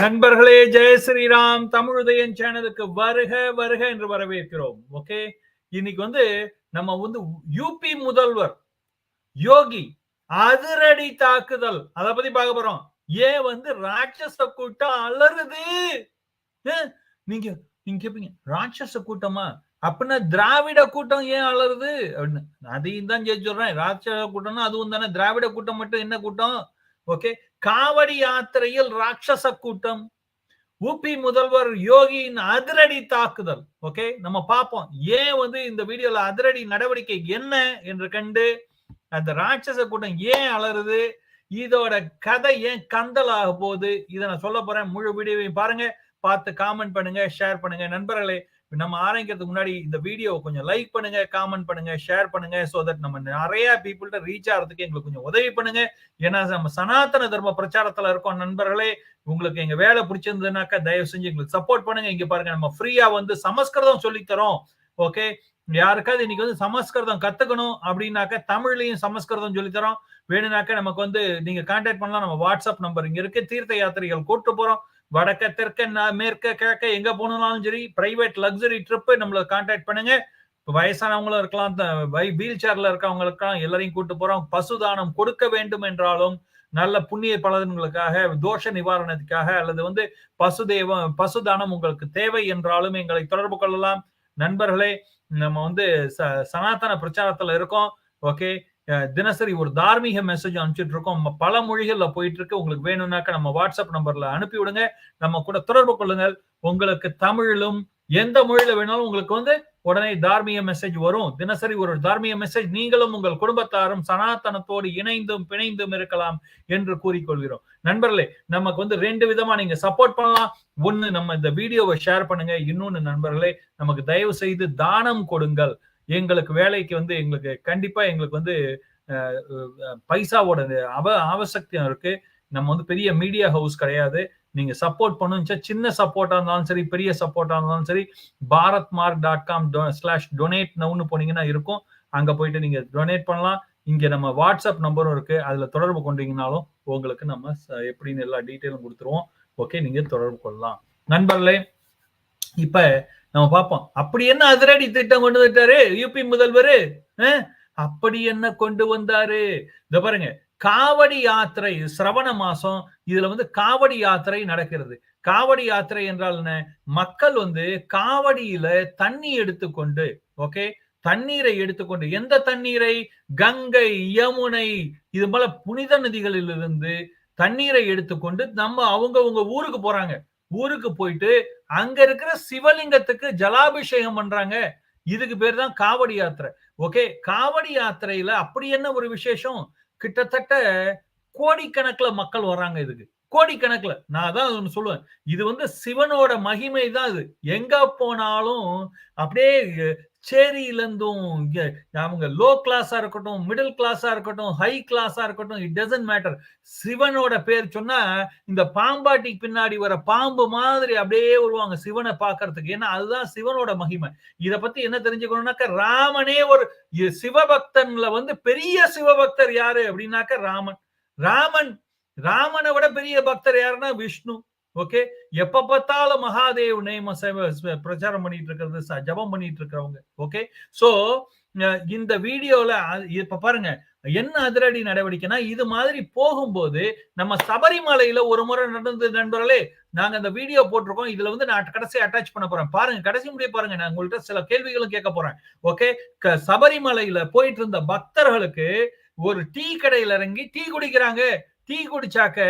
நண்பர்களே ஜெய ஸ்ரீராம். தமிழுதயன் சேனலுக்கு வருக வருக என்று வரவேற்கிறோம். ஓகே இன்னைக்கு வந்து நம்ம வந்து யூபி முதல்வர் யோகி அதிரடி தாக்குதல். அத பத்தி பார்க்க போறோம். ஏன் வந்து ராட்சச கூட்டம் அலறுது. நீங்க நீங்க கேப்பீங்க ராட்சச கூட்டமா? அப்படின்னா திராவிட கூட்டம் ஏன் அலறுது? அப்படின்னு. அதையும் தான் ஜெயிச்சு சொல்றேன். ராட்சச கூட்டம்னா அதுவும் தானே. திராவிட கூட்டம் மட்டும் என்ன கூட்டம்? ஓகே காவடி யாத்திரையில் ராட்சச கூட்டம் உபி முதல்வர் யோகியின் அதிரடி தாக்குதல். ஓகே நம்ம பார்ப்போம். ஏன் வந்து இந்த வீடியோல அதிரடி நடவடிக்கை என்ன என்று கண்டு அந்த ராட்சச கூட்டம் ஏன் அலறுது? இதோட கதை ஏன் கந்தல் ஆக போகுது? இதை நான் சொல்ல போறேன் முழு வீடியோவையும் பாருங்க. பார்த்து காமெண்ட் பண்ணுங்க ஷேர் பண்ணுங்க. நண்பர்களே நம்ம ஆரம்பிக்கிறதுக்கு முன்னாடி இந்த வீடியோவை கொஞ்சம் லைக் பண்ணுங்க காமெண்ட் பண்ணுங்க ஷேர் பண்ணுங்க சோ தட் நம்ம நிறைய பீப்புள்கிட்ட ரீச் ஆகிறதுக்கு எங்களுக்கு கொஞ்சம் உதவி பண்ணுங்க. ஏன்னா நம்ம சனாதன தர்ம பிரச்சாரத்துல இருக்கோம் நண்பர்களே. உங்களுக்கு எங்க வேலை பிடிச்சிருந்ததுனாக்கா தயவு செஞ்சு எங்களுக்கு சப்போர்ட் பண்ணுங்க. இங்க பாருங்க நம்ம ஃப்ரீயா வந்து சமஸ்கிருதம் சொல்லித்தரோம். ஓகே யாருக்காவது இன்னைக்கு வந்து சமஸ்கிருதம் கத்துக்கணும் அப்படின்னாக்க தமிழ்லையும் சமஸ்கிருதம் சொல்லித் தரோம் வேணும்னாக்க நமக்கு வந்து நீங்க கான்டாக்ட் பண்ணலாம். நம்ம வாட்ஸ்அப் நம்பர் இங்க இருக்கு. தீர்த்த யாத்திரைகள் கூட்டு போறோம். வடக்க தெற்க மேற்க கிழக்க எங்க போனாலும் சரி பிரைவேட் லக்ஸரி ட்ரிப்பு நம்மள கான்டாக்ட் பண்ணுங்க. வயசானவங்களும் இருக்கலாம் வீல் சேர்ல இருக்கவங்களுக்கும் எல்லாரையும் கூட்டு போறோம். பசுதானம் கொடுக்க வேண்டும் என்றாலும் நல்ல புண்ணிய பலன்களுக்காக தோஷ நிவாரணத்துக்காக அல்லது வந்து பசுதேவம் பசுதானம் உங்களுக்கு தேவை என்றாலும் எங்களை தொடர்பு கொள்ளலாம். நண்பர்களே நம்ம வந்து ச- சனாதன பிரச்சாரத்துல இருக்கோம். ஓகே. தினசரி ஒரு தார்மீக மெசேஜ் அனுப்பிச்சிட்டு இருக்கோம் பல மொழிகள்ல போயிட்டு இருக்கு உங்களுக்கு வேணும்னாக்க நம்ம வாட்ஸ்அப் நம்பர்ல அனுப்பி விடுங்க. நம்ம கூட தொடர்பு கொள்ளுங்கள். உங்களுக்கு தமிழிலும் எந்த மொழியில வேணாலும் உங்களுக்கு வந்து உடனே தார்மீக மெசேஜ் வரும். தினசரி ஒரு தார்மீக மெசேஜ் நீங்களும் உங்கள் குடும்பத்தாரும் சனாதனத்தோடு இணைந்தும் பிணைந்தும் இருக்கலாம் என்று கூறிக்கொள்கிறோம். நண்பர்களே நமக்கு வந்து ரெண்டு விதமா நீங்க சப்போர்ட் பண்ணலாம். ஒன்னு நம்ம இந்த வீடியோவை ஷேர் பண்ணுங்க. இன்னொன்னு நண்பர்களே நமக்கு தயவு செய்து தானம் கொடுங்கள். எங்களுக்கு வேலைக்கு வந்து எங்களுக்கு கண்டிப்பா எங்களுக்கு வந்து பைசாவோட அவ அவசக்தியம் இருக்கு. நம்ம வந்து பெரிய மீடியா ஹவுஸ் கிடையாது. நீங்க சப்போர்ட் பண்ணுச்சா சின்ன சப்போர்ட்டா இருந்தாலும் சரி பெரிய சப்போர்ட்டா இருந்தாலும் சரி Bharat mark dot com slash donate நவுன்னு போனீங்கன்னா இருக்கும். அங்க போயிட்டு நீங்க டொனேட் பண்ணலாம். இங்க நம்ம வாட்ஸ்அப் நம்பரும் இருக்கு. அதுல தொடர்பு கொண்டீங்கனாலும் உங்களுக்கு நம்ம எப்படின்னு எல்லா டீட்டெயிலும் கொடுத்துருவோம். ஓகே நீங்க தொடர்பு கொள்ளலாம். நண்பர்களே இப்ப நம்ம பார்ப்போம். அப்படி என்ன அதிரடி திட்டம் கொண்டு வந்துட்டாரு? யூபி முதல்வர். அப்படி என்ன கொண்டு வந்தாரு? இந்த பாருங்க. காவடி யாத்திரை சிரவண மாசம் இதுல வந்து காவடி யாத்திரை நடக்கிறது. காவடி யாத்திரை என்றால் என்ன? மக்கள் வந்து காவடியில தண்ணி எடுத்துக்கொண்டு ஓகே? தண்ணீரை எடுத்துக்கொண்டு எந்த தண்ணீரை? கங்கை யமுனை இது போல புனித நதிகளிலிருந்து தண்ணீரை எடுத்துக்கொண்டு நம்ம அவங்கவங்க ஊருக்கு போறாங்க. ஊருக்கு போயிட்டு அங்க இருக்கிற சிவலிங்கத்துக்கு ஜலாபிஷேகம் பண்றாங்க. இதுக்கு பேர் தான் காவடி யாத்திரை. ஓகே காவடி யாத்திரையில அப்படி என்ன ஒரு விசேஷம்? கிட்டத்தட்ட கோடிக்கணக்குல மக்கள் வர்றாங்க இதுக்கு. கோடிக்கணக்கில். நான் தான் ஒன்று சொல்லுவேன். இது வந்து சிவனோட மகிமை தான் இது. எங்க போனாலும் அப்படியே சேரியிலேருந்தும் அவங்க லோ கிளாஸாக இருக்கட்டும் மிடில் கிளாஸாக இருக்கட்டும் ஹை கிளாஸாக இருக்கட்டும் இட் டசன்ட் மேட்டர் சிவனோட பேர் சொன்னா இந்த பாம்பாட்டிக்கு பின்னாடி வர பாம்பு மாதிரி அப்படியே வருவாங்க சிவனை பார்க்கறதுக்கு. ஏன்னா அதுதான் சிவனோட மகிமை. இதை பத்தி என்ன தெரிஞ்சுக்கணும்னாக்க ராமனே ஒரு சிவபக்தன்ல வந்து பெரிய சிவபக்தர் யாரு அப்படின்னாக்க ராமன். ராமன் ராமனை விட பெரிய பக்தர் யாருன்னா விஷ்ணு ஓகே எப்ப பார்த்தாலும் மகாதேவ் நேம பிரச்சாரம் பண்ணிட்டு இருக்கிறது ச- ஜெபம் பண்ணிட்டு இருக்கிறவங்க ஓகே சோ இந்த வீடியோல இப்ப பாருங்க என்ன அதிரடி நடவடிக்கைனா இது மாதிரி போகும்போது நம்ம சபரிமலையில ஒரு முறை நடந்தது நண்பர்களே நாங்க அந்த வீடியோ போட்டிருக்கோம் இதுல வந்து நான் கடைசி அட்டாச் பண்ண போறேன். பாருங்க கடைசி முடிய பாருங்க நான் உங்கள்கிட்ட சில கேள்விகளும் கேட்க போறேன் ஓகே க- சபரிமலையில போயிட்டு இருந்த பக்தர்களுக்கு ஒரு டீ கடையில இறங்கி டீ குடிக்கிறாங்க. டீ குடிச்சாக்க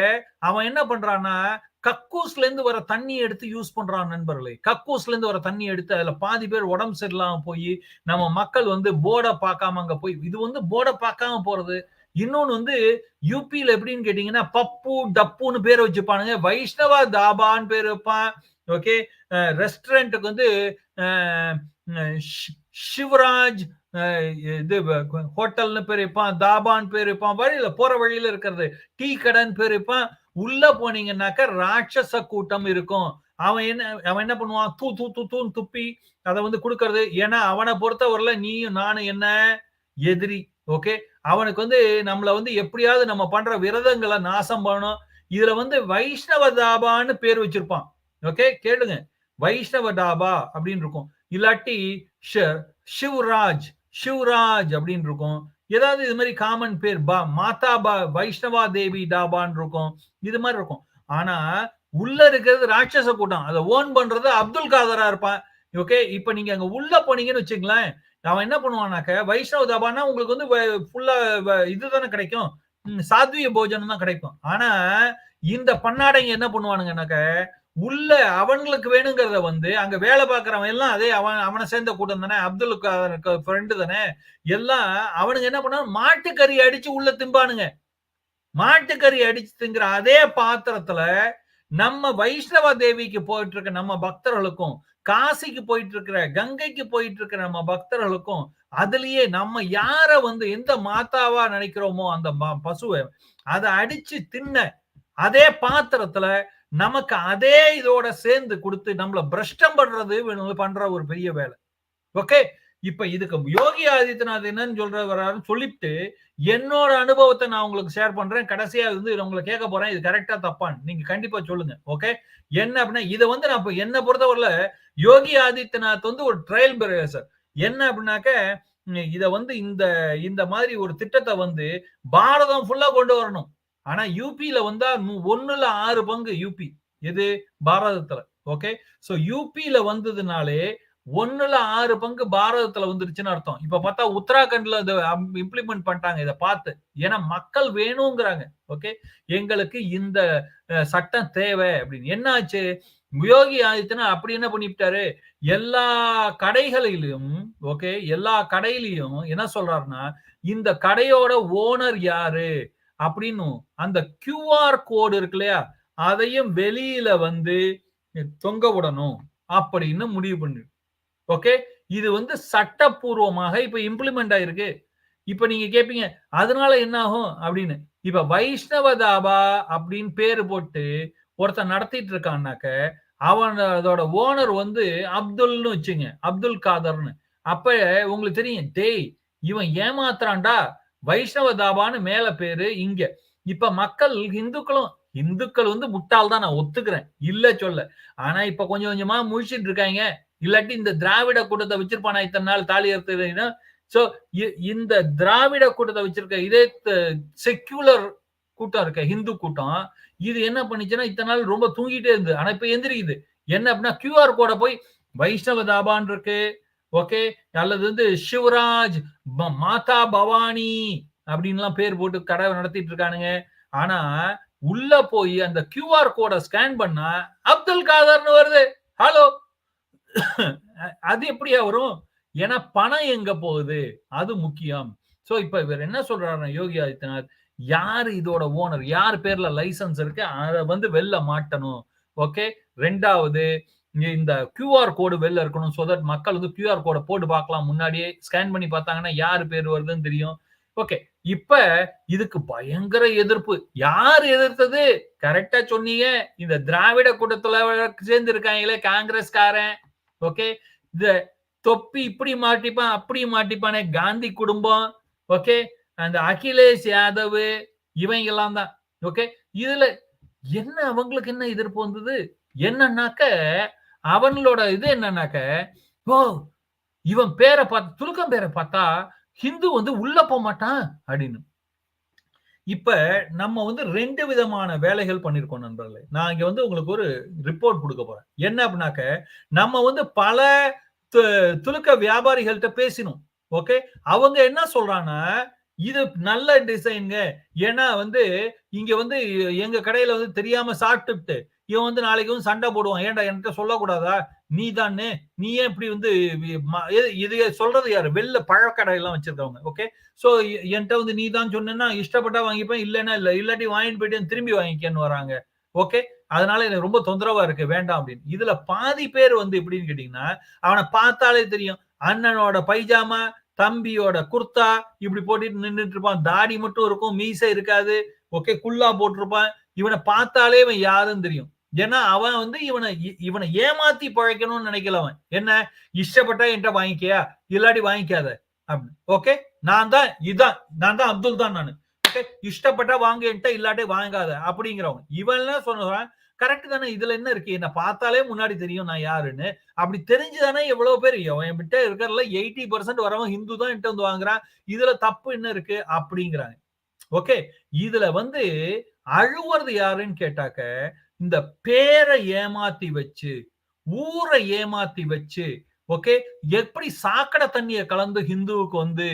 அவன் என்ன பண்றான்னா கக்கூஸ்ல இருந்து வர தண்ணி எடுத்து யூஸ் பண்றான் நண்பர்களே. கக்கூஸ்ல இருந்து வர தண்ணி எடுத்து அதுல பாதி பேர் உடம்பு சரியில்லாம போய் நம்ம மக்கள் வந்து போர்டை பார்க்காம அங்க போய் இது வந்து போர்டை பார்க்காம போறது. இன்னொன்னு வந்து யூபியில எப்படின்னு கேட்டீங்கன்னா பப்பு டப்புன்னு பேர் வச்சுப்பானுங்க. வைஷ்ணவா தாபான்னு பேர் வைப்பான். ஓகே? ரெஸ்டாரண்ட்டுக்கு வந்து அஹ், சிவராஜ் இது ஹோட்டல்னு பேர் வைப்பான் தாபான்னு பேர் வைப்பான் வழியில போற வழியில இருக்கிறது. டீ கடைன்னு பேர் வைப்பான். உள்ள போனீங்கன்னாக்க ராட்சச கூட்டம் இருக்கும். அவன் என்ன அவன் என்ன பண்ணுவான்? தூ தூ தூ தூன்னு துப்பி அதை வந்து கொடுக்கறது. ஏன்னா அவனை பொறுத்தவரையில நீயும் நானும் என்ன? எதிரி. ஓகே? அவனுக்கு வந்து நம்மள வந்து எப்படியாவது நம்ம பண்ற விரதங்களை நாசம் பண்ணணும். இதுல வந்து வைஷ்ணவ தாபான்னு பேர் வச்சிருப்பான். ஓகே? கேளுங்க. வைஷ்ணவ தாபா அப்படின்னு இருக்கும். இல்லாட்டி ஷ- சிவராஜ் அப்படின்னு இருக்கும். ஏதாவது இது மாதிரி காமன் பேர் பா மாதா பா வைஷ்ணவா தேவி டாபான்னு இருக்கும். இது மாதிரி இருக்கும். ஆனா உள்ள இருக்கிறது ராட்சச கூட்டம். அதை ஓன் பண்றது அப்துல் காதரா இருப்பான். ஓகே இப்ப நீங்க அங்க உள்ள போனீங்கன்னு வச்சுங்களேன் அவன் என்ன பண்ணுவானாக்க வைஷ்ணவ தாபானா உங்களுக்கு வந்து ஃபுல்லா இதுதானே கிடைக்கும். சாத்விய போஜனம் தான் கிடைக்கும். ஆனா இந்த பன்னாடைங்க என்ன பண்ணுவானுங்கனாக்க உள்ள அவங்களுக்கு வேணுங்கிறத வந்து அங்க வேலை பார்க்கறவன் எல்லாம் அதே அவன் அவனை சேர்ந்த கூட்டம் தானே அப்துல் ஃப்ரெண்டு தானே எல்லாம் அவனுங்க என்ன பண்ணா மாட்டுக்கறி அடிச்சு உள்ள திம்பானுங்க. மாட்டுக்கறி அடிச்சு திங்கிற அதே பாத்திரத்துல நம்ம வைஷ்ணவ தேவிக்கு போயிட்டு இருக்க நம்ம பக்தர்களுக்கும் காசிக்கு போயிட்டு இருக்கிற கங்கைக்கு போயிட்டு இருக்கிற நம்ம பக்தர்களுக்கும் அதுலயே நம்ம யார வந்து எந்த மாத்தாவா நினைக்கிறோமோ அந்த பசுவை அதை அடிச்சு தின்ன அதே பாத்திரத்துல நமக்கு அதே இதோட சேர்ந்து கொடுத்து நம்மள பிரஷ்டம் பண்றது பண்ற ஒரு பெரிய வேலை. ஓகே? இப்ப இதுக்கு யோகி ஆதித்யநாத் என்னன்னு சொல்ற வர்றாருன்னு சொல்லிட்டு என்னோட அனுபவத்தை நான் உங்களுக்கு ஷேர் பண்றேன். கடைசியா வந்து உங்களை கேட்க போறேன். இது கரெக்டா தப்பான்னு. நீங்க கண்டிப்பா சொல்லுங்க. ஓகே? என்ன அப்படின்னா இதை வந்து நான் இப்ப என்ன பொறுத்தவரையில யோகி ஆதித்யநாத் வந்து ஒரு ட்ரையல் பிரேசர் என்ன அப்படின்னாக்க இதை இத வந்து இந்த இந்த மாதிரி ஒரு திட்டத்தை வந்து பாரதம் ஃபுல்லா கொண்டு வரணும். ஆனா யூபியில வந்தா ஒண்ணுல ஆறு பங்கு யூபி. எது? பாரதத்துல. ஓகே? சோ யூபியில வந்ததுனாலே ஒண்ணுல ஆறு பங்கு பாரதத்துல வந்துருச்சுன்னு அர்த்தம். இப்ப பார்த்தா உத்தராகண்ட்ல இதை இம்ப்ளிமெண்ட் பண்ணிட்டாங்க. இதை பார்த்து. ஏன்னா மக்கள் வேணுங்கிறாங்க. ஓகே? எங்களுக்கு இந்த சட்டம் தேவை அப்படின்னு. என்னாச்சு? யோகி ஆதித்யநாத் அப்படி என்ன பண்ணிவிட்டாரு? எல்லா கடைகளிலும் ஓகே? எல்லா கடையிலையும் என்ன சொல்றாருன்னா இந்த கடையோட ஓனர் யாரு? அப்படின்னும். அந்த கியூஆர் கோடு இருக்கு இல்லையா? அதையும் வெளியில வந்து தொங்க விடணும் அப்படின்னு முடிவு பண்ணு. ஓகே இது வந்து சட்டப்பூர்வமாக இப்ப இம்ப்ளிமெண்ட் ஆயிருக்கு. இப்ப நீங்க கேப்பீங்க அதனால என்ன ஆகும் அப்படின்னு. இப்ப வைஷ்ணவ தாபா அப்படின்னு பேரு போட்டு ஒருத்தன் நடத்திட்டு இருக்கான்னாக்க அவன் அதோட ஓனர் வந்து அப்துல்னு வச்சுங்க அப்துல் காதர்னு. அப்ப உங்களுக்கு தெரியும் டேய் இவன் ஏமாத்துறான்டா வைஷ்ணவ தாபான்னு மேல பேரு இங்க. இப்ப மக்கள் இந்துக்களும் இந்துக்கள் வந்து முட்டாள் தான் நான் ஒத்துக்கிறேன். இல்ல சொல்ல. ஆனா இப்ப கொஞ்சம் கொஞ்சமா முழிச்சிட்டு இருக்காங்க. இல்லாட்டி இந்த திராவிட கூட்டத்தை வச்சிருப்பானா இத்தனை நாள் தாலி ஏற்றுனா சோ இந்த திராவிட கூட்டத்தை வச்சிருக்க இதே செக்யூலர் கூட்டம் இருக்க ஹிந்து கூட்டம். இது என்ன பண்ணுச்சுன்னா இத்தனை நாள் ரொம்ப தூங்கிட்டே இருந்தது. ஆனா இப்ப எந்திரிக்குது. என்ன அப்படின்னா கியூஆர் கோட போய் வைஷ்ணவ தாபான் இருக்கு. ஓகே? அல்லது வந்து சிவராஜ் மாதா பவானி அப்படின்லாம் பேர் போட்டு கடை நடத்திட்டு இருக்கானுங்க. ஆனா உள்ள போய் அந்த கியூஆர் கோடை ஸ்கேன் பண்ணா அப்துல் காதர்னு வருது. ஹலோ அது எப்படியா வரும்? ஏன்னா பணம் எங்க போகுது? அது முக்கியம். சோ இப்ப இவர் என்ன சொல்றாருன்னா யோகி ஆதித்யநாத் யார் இதோட ஓனர் யார் பேர்ல லைசன்ஸ் இருக்கு? அதை வந்து வெளில மாட்டணும். ஓகே? ரெண்டாவது இந்த கியூஆர் கோடு வெளில இருக்கணும் ஸோ தட் மக்கள் வந்து கியூஆர் கோடை போட்டு பார்க்கலாம். முன்னாடியே ஸ்கேன் பண்ணி பார்த்தாங்கன்னா யார் பேர் வருதுன்னு தெரியும். ஓகே இப்ப இதுக்கு பயங்கர எதிர்ப்பு. யார் எதிர்த்தது? கரெக்டா சொன்னீங்க. இந்த திராவிட கூட்டத்துல சேர்ந்து இருக்காங்களே காங்கிரஸ்காரன். ஓகே இந்த தொப்பி இப்படி மாட்டிப்பான் அப்படி மாட்டிப்பானே காந்தி குடும்பம். ஓகே அந்த அகிலேஷ் யாதவ் இவங்க எல்லாம் தான். ஓகே இதுல என்ன அவங்களுக்கு என்ன எதிர்ப்பு வந்தது? என்னன்னாக்க அவங்களோட இது என்னன்னாக்க ஓ இவன் பேரை பார்த்து துலுக்கம் பேரை பார்த்தா ஹிந்து வந்து உள்ள போக மாட்டான் அப்படின்னு. இப்ப நம்ம வந்து ரெண்டு விதமான வேலைகள் பண்ணிருக்கோம் நண்பர்களே. நான் இங்க வந்து உங்களுக்கு ஒரு ரிப்போர்ட் கொடுக்க போறேன். என்ன அப்படின்னாக்க நம்ம வந்து பல துலுக்க வியாபாரிகள்கிட்ட பேசினோம். ஓகே? அவங்க என்ன சொல்றாங்கன்னா இது நல்ல டிசைனுங்க ஏன்னா வந்து இங்க வந்து எங்க கடையில வந்து தெரியாம சாப்பிட்டுட்டு இவன் வந்து நாளைக்கு வந்து சண்டை போடுவான். ஏன்டா என்கிட்ட சொல்லக்கூடாதா? நீ தானே நீ ஏன் இப்படி வந்து ம- இது- இது சொல்றது யாரு? வெளில பழக்கடை எல்லாம் வச்சிருக்கவங்க ஓகே சோ என்கிட்ட வந்து நீ தான் சொன்னா இஷ்டப்பட்டா வாங்கிப்பேன் இல்லைன்னா இல்ல. இல்லாட்டி வாங்கிட்டு போயிட்டு திரும்பி வாங்கிக்கன்னு வராங்க. ஓகே அதனால எனக்கு ரொம்ப தொந்தரவா இருக்கு. வேண்டாம் அப்படின்னு. இதுல பாதி பேர் வந்து எப்படின்னு கேட்டீங்கன்னா அவனை பார்த்தாலே தெரியும். அண்ணனோட பைஜாமா தம்பியோட குர்த்தா இப்படி போட்டுட்டு நின்றுட்டு இருப்பான். தாடி மட்டும் இருக்கும் மீசை இருக்காது. ஓகே குல்லா போட்டிருப்பான். இவனை பார்த்தாலே இவன் யாருன்னு தெரியும். ஏன்னா அவன் வந்து இவனை இவனை ஏமாத்தி பழைக்கணும்னு நினைக்கல அவன். என்ன? இஷ்டப்பட்டா என்கிட்ட வாங்கிக்கியா? இல்லாட்டி வாங்கிக்காத. அப்படின்னு ஓகே? நான் தான் இதான் நான் தான் அப்துல் தான் நான். ஓகே? இஷ்டப்பட்டா வாங்க என்கிட்ட இல்லாட்டி வாங்காத. அப்படிங்கிறவன். இவன் சொல்றான்? கரெக்ட் தானே இதுல என்ன இருக்கு? என்ன பார்த்தாலே முன்னாடி தெரியும் நான் யாருன்னு. அப்படி தெரிஞ்சுதானே எவ்வளவு பேர் என் கிட்ட இருக்கிறதுல எயிட்டி பர்சன்ட் வரவன் ஹிந்து தான் என்கிட்ட வந்து வாங்குறான். இதுல தப்பு என்ன இருக்கு? அப்படிங்கிறாங்க. ஓகே? இதுல வந்து அழுவுறது யாருன்னு கேட்டாக்க இந்த பேரை ஏமாத்தி வச்சு ஊரை ஏமாத்தி வச்சு ஓகே எப்படி சாக்கடை தண்ணிய கலந்து ஹிந்துவுக்கு வந்து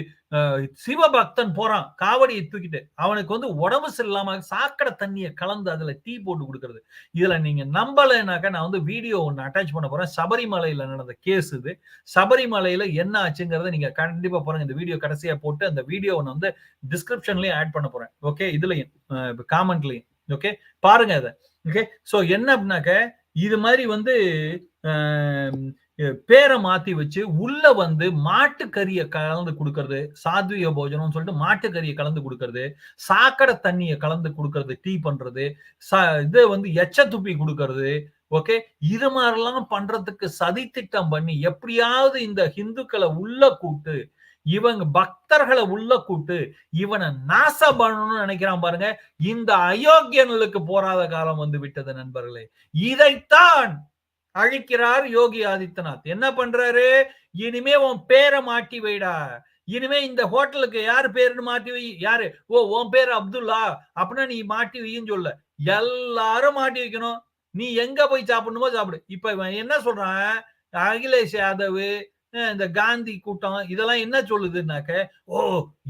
சிவபக்தன் போறான் காவடியை தூக்கிட்டு அவனுக்கு வந்து உடம்பு சரியில்லாம சாக்கடை தண்ணிய கலந்து அதுல டீ போட்டு கொடுக்கறது. இதுல நீங்க நம்பலைனாக்க நான் வந்து வீடியோ ஒன்னு அட்டாச் பண்ண போறேன். சபரிமலையில நடந்த கேஸ் இது. சபரிமலையில என்ன ஆச்சுங்கிறத நீங்க கண்டிப்பா போறேன் இந்த வீடியோ கடைசியா போட்டு அந்த வீடியோ ஒன்னு வந்து டிஸ்கிரிப்ஷன்லயும் ஆட் பண்ண போறேன். ஓகே இதுலயும் காமெண்ட்லயும் ஓகே பாருங்க அதை ஓகே சோ என்ன அப்படின்னாக்க இது மாதிரி வந்து பேரை மாத்தி வச்சு உள்ள வந்து மாட்டுக்கறியை கலந்து கொடுக்கறது சாத்விய போஜனம் சொல்லிட்டு மாட்டுக்கறியை கலந்து கொடுக்கறது சாக்கடை தண்ணியை கலந்து கொடுக்கறது டீ பண்றது இது வந்து எச்ச துப்பி கொடுக்கறது ஓகே இது மாதிரிலாம் பண்றதுக்கு சதி திட்டம் பண்ணி எப்படியாவது இந்த ஹிந்துக்களை உள்ள கூட்டு இவங்க பக்தர்களை உள்ள கூட்டு இவனை நாச பண்ணணும்னு நினைக்கிறான் பாருங்க. இந்த அயோக்கியனுக்கு போராத காலம் வந்து விட்டது நண்பர்களே. இதைத்தான் அழிக்கிறார் யோகி ஆதித்யநாத். என்ன பண்றாரு? இனிமே உன் பேரை மாட்டி வைடா. இனிமே இந்த ஹோட்டலுக்கு யாரு பேருன்னு மாட்டி வை. யாரு? ஓ உன் பேர் அப்துல்லா. அப்படின்னா நீ மாட்டி வைன்னு சொல்ல. எல்லாரும் மாட்டி வைக்கணும். நீ எங்க போய் சாப்பிடணுமோ சாப்பிடு. இப்ப இவன் என்ன சொல்றான்? அகிலேஷ் யாதவ் இந்த காந்தி கூட்டம் இதெல்லாம் என்ன சொல்லுதுன்னாக்க ஓ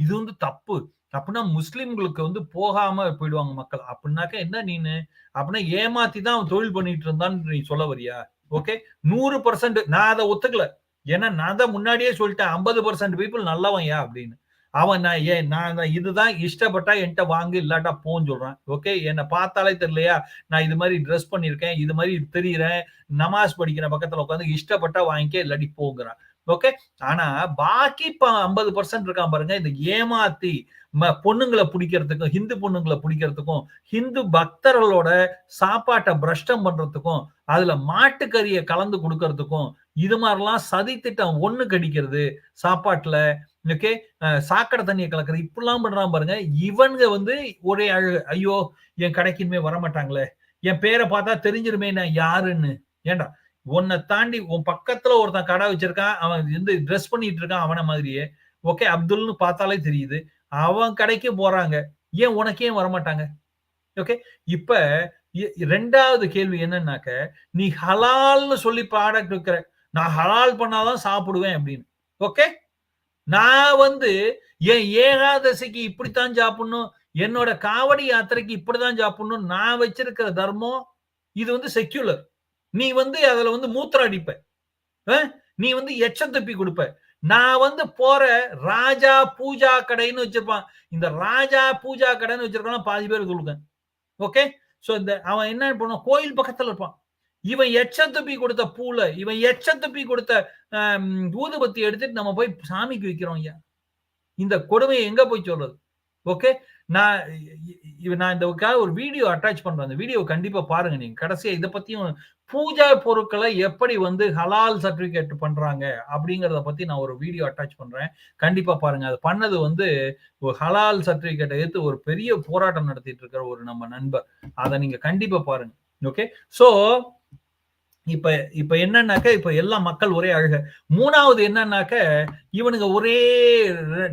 இது வந்து தப்பு. அப்படின்னா முஸ்லிம்களுக்கு வந்து போகாம போயிடுவாங்க மக்கள். அப்படின்னாக்க என்ன நீனு? அப்படின்னா ஏமாத்தி தான் அவன் தொழில் பண்ணிட்டு இருந்தான்னு நீ சொல்ல வரியா? ஓகே? நூறு பர்சன்ட் நான் அதை ஒத்துக்கல. ஏன்னா நான் தான் முன்னாடியே சொல்லிட்டேன் ஐம்பது பர்சன்ட் பீப்புள் நல்லவன் யா அப்படின்னு. அவன் நான் ஏன் நான் இதுதான் இஷ்டப்பட்டா என்கிட்ட வாங்கு இல்லாட்டா போன்னு சொல்றான். ஓகே? என்னை பார்த்தாலே தெரியலையா? நான் இது மாதிரி ட்ரெஸ் பண்ணியிருக்கேன் இது மாதிரி தெரியுறேன். நமாஸ் படிக்கிற பக்கத்துல உட்காந்து இஷ்டப்பட்டா வாங்கிக்க இல்லாட்டி போங்கிறான். ஓகே ஆனா பாக்கி ஐம்பது பர்சன்ட் இருக்கான் பாருங்க இந்த ஏமாத்தி பொண்ணுங்களை பிடிக்கிறதுக்கும் ஹிந்து பொண்ணுங்களை பிடிக்கிறதுக்கும் ஹிந்து பக்தர்களோட சாப்பாட்டை பிரஷ்டம் பண்றதுக்கும் அதுல மாட்டுக்கறியை கலந்து கொடுக்கறதுக்கும் இது மாதிரிலாம் சதி திட்டம் ஒண்ணு கடிக்கிறது சாப்பாட்டுல ஓகே சாக்கடை தண்ணியை கலக்குறது இப்படிலாம் பண்றான் பாருங்க இவனுங்க வந்து ஒரே அழு ஐயோ என் கடைக்குமே வரமாட்டாங்களே என் பேரை பார்த்தா தெரிஞ்சிருமே நான் யாருன்னு? ஏண்டா உன்னை தாண்டி உன் பக்கத்துல ஒருத்தன் கடை வச்சிருக்கான் அவன் வந்து ட்ரெஸ் பண்ணிட்டு இருக்கான் அவனை மாதிரியே. ஓகே அப்துல்னு பார்த்தாலே தெரியுது. அவன் கடைக்கு போறாங்க. ஏன் உனக்கே வரமாட்டாங்க? ஓகே இப்ப ரெண்டாவது கேள்வி என்னன்னாக்க நீ ஹலால்னு சொல்லி ப்ராடக்ட் இருக்கிற நான் ஹலால் பண்ணாதான் சாப்பிடுவேன் அப்படின்னு. ஓகே நான் வந்து என் ஏகாதசிக்கு இப்படித்தான் சாப்பிடணும் என்னோட காவடி யாத்திரைக்கு இப்படிதான் சாப்பிடணும் நான் வச்சிருக்கிற தர்மம் இது வந்து செக்யூலர் நீ வந்து அதுல வந்து மூத்திரம் அடிப்ப நீ வந்து எச்ச துப்பி கொடுப்ப. நான் வந்து போற ராஜா பூஜா கடைன்னு வச்சிருப்பான். இந்த ராஜா பூஜா கடைன்னு வச்சிருக்கான் பாதி பேர் சொல்லுவேன் ஓகே? சோ இந்த அவன் என்ன பண்ணுவான்? கோயில் பக்கத்துல இருப்பான். இவன் எச்ச துப்பி கொடுத்த பூல இவன் எச்ச துப்பி கொடுத்த ஊதுபத்தி எடுத்துட்டு நம்ம போய் சாமிக்கு வைக்கிறோம் ஐயா. இந்த கொடுமையை எங்க போய் சொல்றது? ஓகே? நான் நான் இந்த ஒரு வீடியோ அட்டாச் பண்றேன். அந்த வீடியோ கண்டிப்பா பாருங்க நீங்க. கடைசியா இதை பத்தியும் பூஜா பொருட்களை எப்படி வந்து ஹலால் சர்டிபிகேட் பண்றாங்க அப்படிங்கறத பத்தி நான் ஒரு வீடியோ அட்டாச் பண்றேன். கண்டிப்பா பாருங்க. அது பண்ணது வந்து ஒரு ஹலால் சர்டிபிகேட்டை எடுத்து ஒரு பெரிய போராட்டம் நடத்திட்டு இருக்கிற ஒரு நம்ம நண்பர். அதை நீங்க கண்டிப்பா பாருங்க. ஓகே சோ இப்ப இப்ப என்னன்னாக்க இப்ப எல்லா மக்கள் ஒரே அழுக. மூணாவது என்னன்னாக்க இவனுங்க ஒரே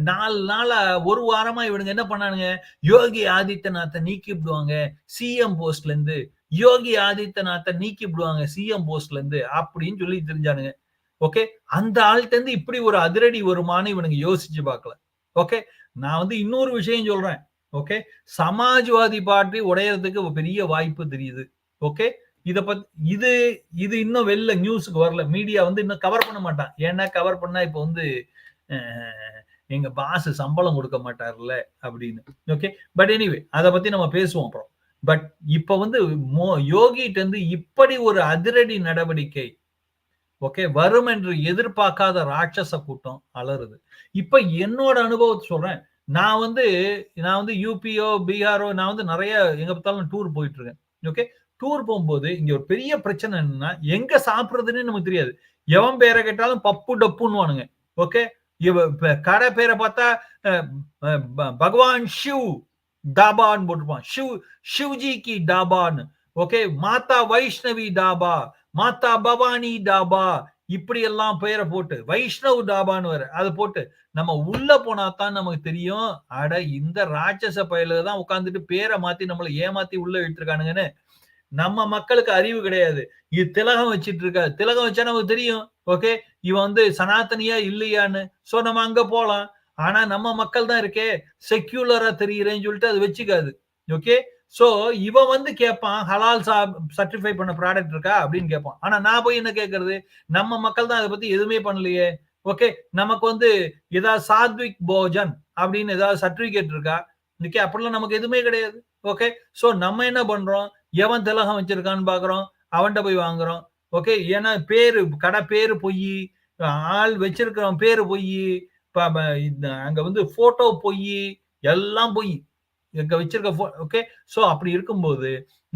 நாலு நாளா ஒரு வாரமா இவனுங்க என்ன பண்ணானுங்க? யோகி ஆதித்யநாத்தை நீக்கி விடுவாங்க சிஎம் போஸ்ட்ல இருந்து. யோகி ஆதித்யநாத்தை நீக்கி விடுவாங்க சிஎம் போஸ்ட்ல இருந்து அப்படின்னு சொல்லி தெரிஞ்சானுங்க. ஓகே? அந்த ஆள்கிட்ட இருந்து இப்படி ஒரு அதிரடி வருமானு இவனுங்க யோசிச்சு பார்க்கல ஓகே? நான் வந்து இன்னொரு விஷயம் சொல்றேன். ஓகே? சமாஜ்வாதி பார்ட்டி உடையறதுக்கு பெரிய வாய்ப்பு தெரியுது. ஓகே? இதை பத்தி இது இது இன்னும் வெளில நியூஸுக்கு வரல. மீடியா வந்து இன்னும் கவர் பண்ண மாட்டான். ஏன்னா கவர் பண்ணா இப்போ வந்து எங்க பாஸ் சம்பளம் கொடுக்க மாட்டார்ல அப்படின்னு. ஓகே பட் எனிவே அதை பத்தி நம்ம பேசுவோம் அப்புறம். பட் இப்ப வந்து மோ யோகிட்ட இருந்து இப்படி ஒரு அதிரடி நடவடிக்கை ஓகே வரும் என்று எதிர்பார்க்காத ராட்சச கூட்டம் அலறுது. இப்ப என்னோட அனுபவத்தை சொல்றேன். நான் வந்து நான் வந்து யூபியோ பீகாரோ நான் வந்து நிறைய எங்க பார்த்தாலும் டூர் போயிட்டு இருக்கேன். ஓகே டூர் போகும்போது இங்க ஒரு பெரிய பிரச்சனை என்னன்னா எங்க சாப்பிடுறதுன்னு நமக்கு தெரியாது. எவன் பேரை கேட்டாலும் பப்பு டப்புன்னு ஓகே இவ கடை பேரை பார்த்தா பகவான் ஷிவ் டாபான்னு போட்டிருப்பான். ஷிவ் ஷிவ்ஜி கி டாபான்னு. ஓகே மாதா வைஷ்ணவி டாபா மாதா பவானி டாபா இப்படி எல்லாம் பெயரை போட்டு வைஷ்ணவ் டாபான்னு வர அதை போட்டு நம்ம உள்ள போனா தான் நமக்கு தெரியும் அட இந்த ராட்சச பயல தான் உட்காந்துட்டு பேரை மாத்தி நம்மளை ஏமாத்தி உள்ள இழுத்துருக்கானுங்கன்னு. நம்ம மக்களுக்கு அறிவு கிடையாது. இது திலகம் வச்சிட்டு இருக்க திலகம் வச்சா நமக்கு தெரியும் ஓகே இவன் வந்து சனாத்தனியா இல்லையான்னு. சோ நம்ம அங்க போலாம். ஆனா நம்ம மக்கள் தான் இருக்கே. செக்யூலரா தெரியுறேன்னு சொல்லிட்டு அது வச்சுக்காது ஓகே சோ இவன் வந்து கேட்பான் ஹலால் சா சர்டிஃபை பண்ண ப்ராடக்ட் இருக்கா? அப்படின்னு கேட்பான் ஆனா நான் போய் என்ன கேட்கறது நம்ம மக்கள் தான் அதை பத்தி எதுவுமே பண்ணலையே ஓகே நமக்கு வந்து ஏதாவது சாத்விக் போஜன் அப்படின்னு ஏதாவது சர்டிபிகேட் இருக்கா? ஓகே அப்படிலாம் நமக்கு எதுவுமே கிடையாது ஓகே சோ நம்ம என்ன பண்றோம்? எவன் திலகம் வச்சிருக்கான்னு பாக்குறோம் அவன்கிட்ட போய் வாங்குறோம். ஓகே ஏன்னா பேரு கடை பேரு பொய் ஆள் வச்சிருக்கிறவன் பேரு பொய் அங்க வந்து போட்டோ பொய் எல்லாம் பொய். இங்க வச்சிருக்க ஓகே சோ அப்படி இருக்கும்போது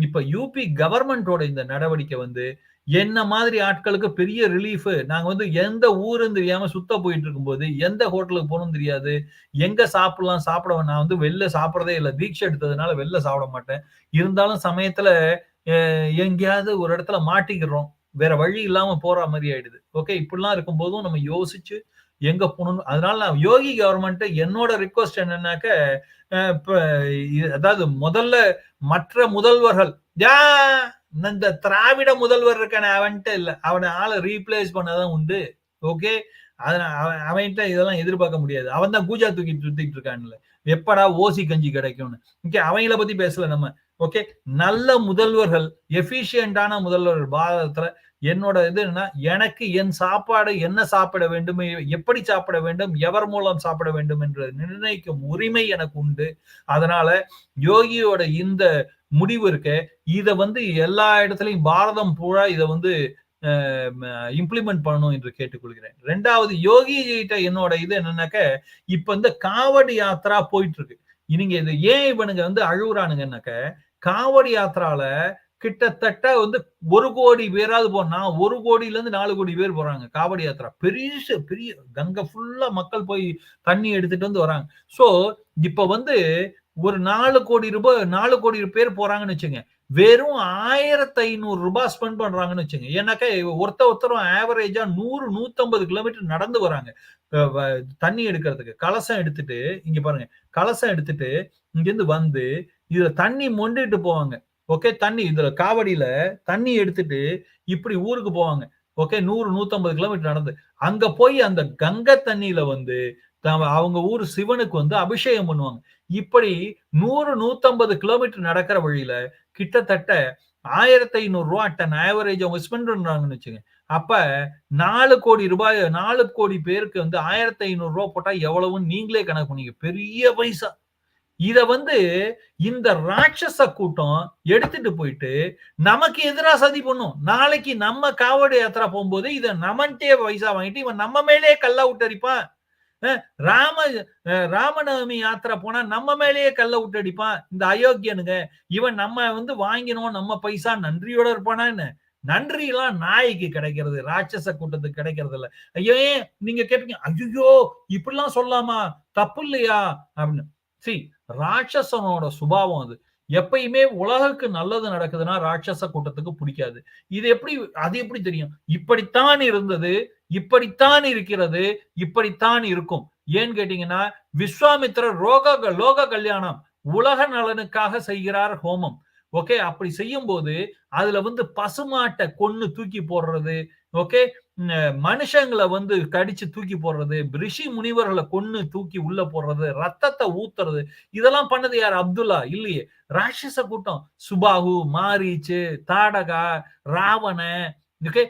இப்ப யூபி கவர்மெண்டோட இந்த நடவடிக்கை வந்து என்ன மாதிரி ஆட்களுக்கு பெரிய ரிலீஃப் நாங்க வந்து எந்த ஊருன்னு தெரியாம சுத்த போயிட்டு இருக்கும்போது எந்த ஹோட்டலுக்கு போகணும்னு தெரியாது. எங்க சாப்பிடலாம் சாப்பிட நான் வந்து வெளில சாப்பிடறதே இல்லை. தீட்சை எடுத்ததுனால வெளில சாப்பிட மாட்டேன். இருந்தாலும் சமயத்துல எங்கேயாவது ஒரு இடத்துல மாட்டிக்கிறோம். வேற வழி இல்லாம போற மாதிரி ஆயிடுது. ஓகே இப்படிலாம் இருக்கும் போதும் நம்ம யோசிச்சு எங்க போகணும் அதனால நான் யோகி கவர்மெண்ட் என்னோட ரிக்வஸ்ட் என்னன்னாக்க அதாவது முதல்ல மற்ற முதல்வர்கள் இந்த திராவிட முதல்வர் இருக்கான அவன்கிட்ட இல்ல. அவனை ஆளை ரீப்ளேஸ் பண்ணதான் உண்டு. ஓகே அவன்கிட்ட இதெல்லாம் எதிர்பார்க்க முடியாது. அவன் தான் கூஜா தூக்கி சுத்திட்டு இருக்கான்ல. எப்படா ஓசி கஞ்சி கிடைக்கும்னு. ஓகே அவங்கள பத்தி பேசல நம்ம. ஓகே நல்ல முதல்வர்கள் எஃபிஷியண்டான முதல்வர்கள் பாரதத்துல என்னோட இது என்ன எனக்கு என் சாப்பாடு என்ன சாப்பிட வேண்டும் எப்படி சாப்பிட வேண்டும் எவர் மூலம் சாப்பிட வேண்டும் என்று நிர்ணயிக்கும் உரிமை எனக்கு உண்டு. அதனால யோகியோட இந்த முடிவு இருக்கு. இதை வந்து எல்லா இடத்துலையும் பாரதம் பூரா இதை வந்து இம்ப்ளிமெண்ட் பண்ணணும் என்று கேட்டுக்கொள்கிறேன். ரெண்டாவது யோகி கிட்ட என்னோட இது என்னன்னாக்க இப்ப இந்த காவடி யாத்திரா போயிட்டு இருக்கு இனிங்க இது ஏன் இவனுங்க வந்து அழுகுறானுங்கன்னாக்க காவடி யாத்திரால கிட்டத்தட்ட வந்து ஒரு கோடி பேராது போனா ஒரு கோடியில இருந்து நாலு கோடி பேர் போறாங்க காவடி யாத்திரா. பெரிய பெரிய கங்கை ஃபுல்லா மக்கள் போய் தண்ணி எடுத்துட்டு வந்து வராங்க. சோ இப்ப வந்து ஒரு நாலு கோடி ரூபாய் நாலு கோடி பேர் போறாங்கன்னு வச்சுங்க. வெறும் ஆயிரத்தி ஐநூறு ரூபாய் ஸ்பெண்ட் பண்றாங்கன்னு வச்சுங்க. ஏன்னாக்கா ஒருத்த ஒருத்தரும் ஆவரேஜா நூறு நூத்தம்பது கிலோமீட்டர் நடந்து வராங்க. தண்ணி எடுக்கிறதுக்கு. கலசம் எடுத்துட்டு இங்க பாருங்க. கலசம் எடுத்துட்டு இங்கிருந்து வந்து இதுல தண்ணி மொண்டிட்டு போவாங்க. ஓகே? தண்ணி இதுல காவடியில தண்ணி எடுத்துட்டு இப்படி ஊருக்கு போவாங்க. ஓகே? நூறு நூத்தம்பது கிலோமீட்டர் நடந்து. அங்க போய் அந்த கங்கை தண்ணியில வந்து அவங்க ஊர் சிவனுக்கு வந்து அபிஷேகம் பண்ணுவாங்க. இப்படி நூறு நூத்தம்பது கிலோமீட்டர் நடக்கிற வழியில கிட்டத்தட்ட ஆயிரத்தி ஐநூறு ரூபா டன் ஆவரேஜ் அவங்க ஸ்பெண்ட் பண்றாங்கன்னு வச்சுங்க. அப்ப நாலு கோடி ரூபாய் நாலு கோடி பேருக்கு வந்து ஆயிரத்தி ஐநூறு ரூபா போட்டா எவ்வளவுன்னு நீங்களே கணக்கு பண்ணீங்க. பெரிய பைசா. இத வந்து இந்த ராட்சச கூட்டம் எடுத்துட்டு போயிட்டு நமக்கு எதிராக சதி பண்ணும். நாளைக்கு நம்ம காவடி யாத்திரா போகும்போது இதை நமன்ட்டே பைசா வாங்கிட்டு இவன் நம்ம மேலே கல்லா விட்டரிப்பான் ராம ராமநவமி யாத்திரை போனா நம்ம மேலேயே கல்ல விட்டடிப்பான் இந்த அயோக்கியனுங்க. இவன் நம்ம வந்து வாங்கினோம் நம்ம பைசா நன்றியோட இருப்பானா என்ன? நன்றி எல்லாம் நாய்க்கு கிடைக்கிறது ராட்சச கூட்டத்துக்கு கிடைக்கிறது இல்ல. ஐயோ நீங்க கேட்டீங்க ஐயோ இப்படிலாம் சொல்லாமா? தப்பு இல்லையா? அப்படின்னு. சி ராட்சசனோட சுபாவம் அது. எப்பயுமே உலகுக்கு நல்லது நடக்குதுன்னா ராட்சச கூட்டத்துக்கு பிடிக்காது. இது எப்படி அது எப்படி தெரியும்? இப்படித்தான் இருந்தது இப்படித்தான் இருக்கிறது இப்படித்தான் இருக்கும். ஏன்னு கேட்டீங்கன்னா விஸ்வாமித்திரர் ரோக லோக கல்யாணம் உலக நலனுக்காக செய்கிறார் ஹோமம். ஓகே அப்படி செய்யும் போது அதுல வந்து பசுமாட்டை கொன்னு தூக்கி போடுறது ஓகே மனுஷங்களை வந்து கடிச்சு தூக்கி போடுறது ரிஷி முனிவர்களை கொன்னு தூக்கி உள்ள போடுறது ரத்தத்தை ஊத்துறது இதெல்லாம் பண்ணது யார்? அப்துல்லா. இல்லையே. ராட்சச கூட்டம். சுபாகு மாரீச்சு தாடகா ராவண ஓகே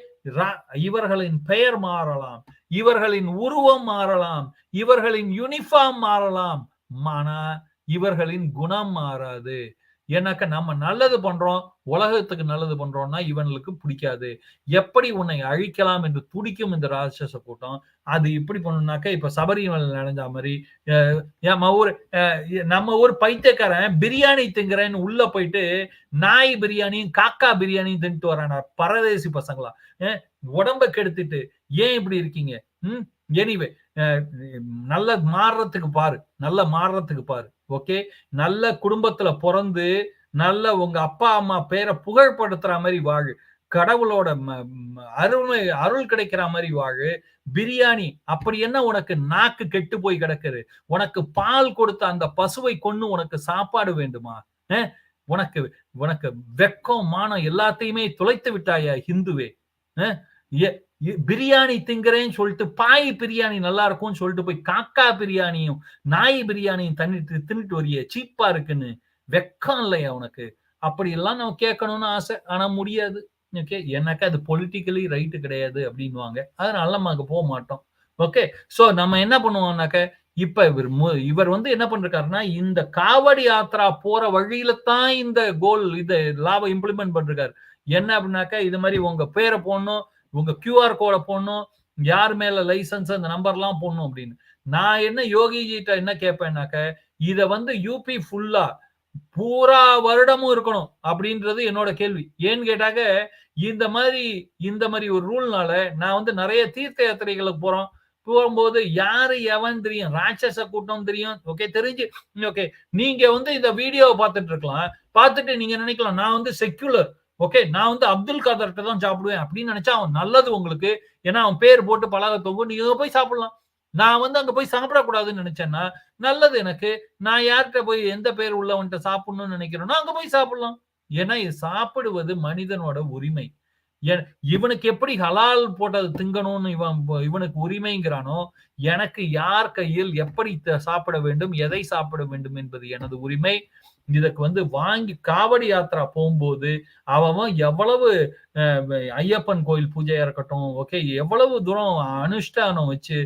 இவர்களின் பெயர் மாறலாம். இவர்களின் உருவம் மாறலாம். இவர்களின் யூனிஃபார்ம் மாறலாம். ஆனா இவர்களின் குணம் மாறாது. ஏன்னாக்க நம்ம நல்லது பண்றோம் உலகத்துக்கு நல்லது பண்றோம்னா இவனுக்கு பிடிக்காது. எப்படி உன்னை அழிக்கலாம் என்று துடிக்கும் இந்த ராட்சச கூட்டம் அது இப்படி பண்ணணும்னாக்க இப்ப சபரிமலை நடந்த மாதிரி நம்ம ஊர் நம்ம ஊர் பைத்தியக்காரன் பிரியாணி திங்குறேன்னு உள்ள போயிட்டு நாய் பிரியாணியும் காக்கா பிரியாணியும் தின்ட்டு வரானா பரதேசி பசங்களா? உடம்ப கெடுத்துட்டு ஏன் இப்படி இருக்கீங்க? ம் எனிவே நல்ல மாறுறதுக்கு பாரு. நல்ல மாறுறதுக்கு பாரு. ஓகே? நல்ல குடும்பத்துல பிறந்து நல்ல உங்க அப்பா அம்மா பேரை புகழ்படுத்துற மாதிரி வாழு. கடவுளோட அருள் அருள் கிடைக்கிற மாதிரி வாழு. பிரியாணி அப்படி என்ன உனக்கு நாக்கு கெட்டு போய் கிடக்குது? உனக்கு பால் கொடுத்த அந்த பசுவை கொண்டு உனக்கு சாப்பாடு வேண்டுமா? உனக்கு உனக்கு வெக்கம் மானம் எல்லாத்தையுமே துளைத்து விட்டாயா ஹிந்துவே? பிரியாணி திங்கிறேன்னு சொல்லிட்டு பாய் பிரியாணி நல்லா இருக்கும்னு சொல்லிட்டு போய் காக்கா பிரியாணியும் நாய் பிரியாணியும் தண்ணிட்டு தின்னுட்டு வரிய சீப்பா இருக்குன்னு. வெக்கம் இல்லையா உனக்கு? அப்படி எல்லாம் நம்ம கேட்கணும்னு ஆசை. ஆனா முடியாது. ஓகே? எனக்கு அது பொலிட்டிக்கலி ரைட்டு கிடையாது அப்படின்வாங்க அதனால நம்ம அங்கே போக மாட்டோம். ஓகே? சோ நம்ம என்ன பண்ணுவோம்னாக்க இப்ப இவர் இவர் வந்து என்ன பண்றாருன்னா இந்த காவடி யாத்திரா போற வழியில தான் இந்த கோல் இந்த லாபம் இம்ப்ளிமெண்ட் பண்றாரு. என்ன அப்படின்னாக்க இது மாதிரி உங்க பேரை போடணும். இவங்க கியூஆர் கோடை போடணும் யார் மேல லைசன்ஸ் அந்த நம்பர்லாம் போடணும் அப்படின்னு. நான் என்ன யோகிஜிட்ட என்ன கேட்பேன்னாக்க இதை வந்து யூபி ஃபுல்லா பூரா வருடமும் இருக்கணும் அப்படின்றது என்னோட கேள்வி. ஏன்னு கேட்டாக்க இந்த மாதிரி இந்த மாதிரி ஒரு ரூல்னால நான் வந்து நிறைய தீர்த்த யாத்திரைகளுக்கு போறோம். போகும்போது யாரு எவன் தெரியும்? ராட்சச கூட்டம் தெரியும். ஓகே தெரிஞ்சு ஓகே நீங்க வந்து இந்த வீடியோவை பார்த்துட்டு இருக்கலாம். பார்த்துட்டு நீங்க நினைக்கலாம் நான் வந்து செக்யூலர் ஓகே நான் வந்து அப்துல் காதர்கிட்ட தான் சாப்பிடுவேன் அப்படின்னு நினைச்சா அவன் நல்லது உங்களுக்கு. ஏன்னா அவன் பேர் போட்டு பழக தொங்கும் நீங்க போய் சாப்பிடலாம். நான் வந்து அங்க போய் சாப்பிடக்கூடாதுன்னு நினைச்சேன்னா நல்லது எனக்கு. நான் யார்கிட்ட போய் எந்த பேர் உள்ளவன்கிட்ட சாப்பிடணும்னு நினைக்கிறேன்னா அங்க போய் சாப்பிடலாம். ஏன்னா சாப்பிடுவது மனிதனோட உரிமை. இவனுக்கு எப்படி ஹலால் போட்டது திங்கணும்னு இவன் இவனுக்கு உரிமைங்கிறானோ எனக்கு யார் கையில் எப்படி சாப்பிட வேண்டும் எதை சாப்பிட வேண்டும் என்பது எனது உரிமை. இதற்கு வந்து வாங்கி காவடி யாத்திரா போகும்போது அவன் எவ்வளவு ஐயப்பன் கோயில் பூஜையா இருக்கட்டும் ஓகே எவ்வளவு தூரம் அனுஷ்டானம் வச்சு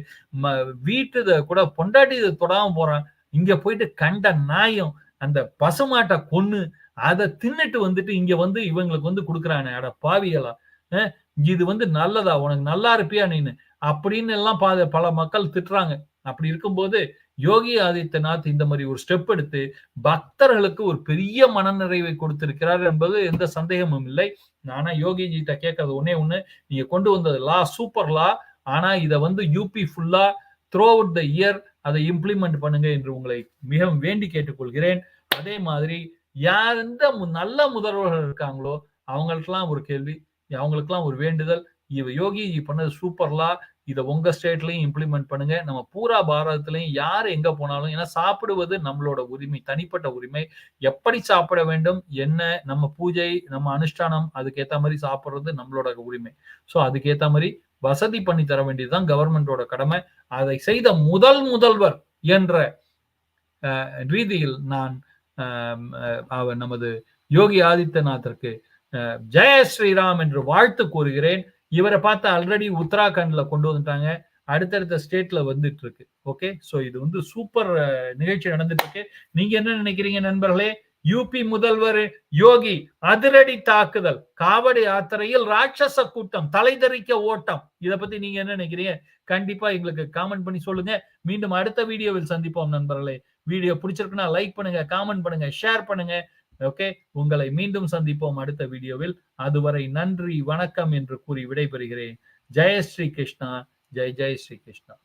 வீட்டு கூட பொண்டாட்டி தொடாம போறான். இங்க போயிட்டு கண்ட நாயம் அந்த பசுமாட்டை கொன்னு அதை தின்னுட்டு வந்துட்டு இங்க வந்து இவங்களுக்கு வந்து கொடுக்குறானே. அட பாவிகளா. இது வந்து நல்லதா? உனக்கு நல்லா இருப்பியா நீனு? அப்படின்னு எல்லாம் பல மக்கள் திட்டுறாங்க. அப்படி இருக்கும்போது யோகி ஆதித்யநாத் இந்த மாதிரி ஒரு ஸ்டெப் எடுத்து பக்தர்களுக்கு ஒரு பெரிய மனநிறைவை கொடுத்திருக்கிறார் என்பது எந்த சந்தேகமும் இல்லை. ஆனா யோகிஜிட்ட கேட்கறது ஒன்னே ஒண்ணு. நீங்க கொண்டு வந்தது லா சூப்பர் லா. ஆனா இதை வந்து யூபி ஃபுல்லா த்ரோ அவுட் த இயர் அதை இம்ப்ளிமெண்ட் பண்ணுங்க என்று உங்களை மிகவும் வேண்டி கேட்டுக்கொள்கிறேன். அதே மாதிரி யார் எந்த நல்ல முதல்வர்கள் இருக்காங்களோ அவங்களுக்கெல்லாம் ஒரு கேள்வி. அவங்களுக்குலாம் ஒரு வேண்டுதல். இவ யோகி பண்ணது சூப்பர்லா இதை உங்க ஸ்டேட்லயும் இம்ப்ளிமெண்ட் பண்ணுங்க. நம்ம பூரா பாரதத்திலையும் யார் எங்க போனாலும் ஏன்னா சாப்பிடுவது நம்மளோட உரிமை தனிப்பட்ட உரிமை. எப்படி சாப்பிட வேண்டும் என்ன நம்ம பூஜை நம்ம அனுஷ்டானம் அதுக்கேத்த மாதிரி சாப்பிடுறது நம்மளோட உரிமை. ஸோ அதுக்கேத்த மாதிரி வசதி பண்ணி தர வேண்டியதுதான் கவர்மெண்டோட கடமை. அதை செய்த முதல் முதல்வர் என்ற ரீதியில் நான் நமது யோகி ஆதித்யநாத்திற்கு ஜெய ஸ்ரீராம் என்று வாழ்த்து கூறுகிறேன். இவரை பார்த்து ஆல்ரெடி உத்தராகண்ட்ல கொண்டு வந்துட்டாங்க. அடுத்தடுத்த ஸ்டேட்ல வந்துட்டு இருக்கு ஓகே ஸோ இது வந்து சூப்பர் நிகழ்ச்சி நடந்துட்டு இருக்கு நீங்க என்ன நினைக்கிறீங்க நண்பர்களே? யூபி முதல்வர் யோகி அதிரடி தாக்குதல் காவடி யாத்திரையில் ராட்சச கூட்டம் தலைதறிக்க ஓட்டம். இதை பத்தி நீங்க என்ன நினைக்கிறீங்க? கண்டிப்பா எங்களுக்கு காமெண்ட் பண்ணி சொல்லுங்க. மீண்டும் அடுத்த வீடியோவில் சந்திப்போம் நண்பர்களே. வீடியோ பிடிச்சிருக்குன்னா லைக் பண்ணுங்க காமெண்ட் பண்ணுங்க ஷேர் பண்ணுங்க. ஓகே உங்களை மீண்டும் சந்திப்போம் அடுத்த வீடியோவில். அதுவரை நன்றி வணக்கம் என்று கூறி விடைபெறுகிறேன். ஜெய ஸ்ரீ கிருஷ்ணா. ஜெய் ஜெய் ஸ்ரீ கிருஷ்ணா.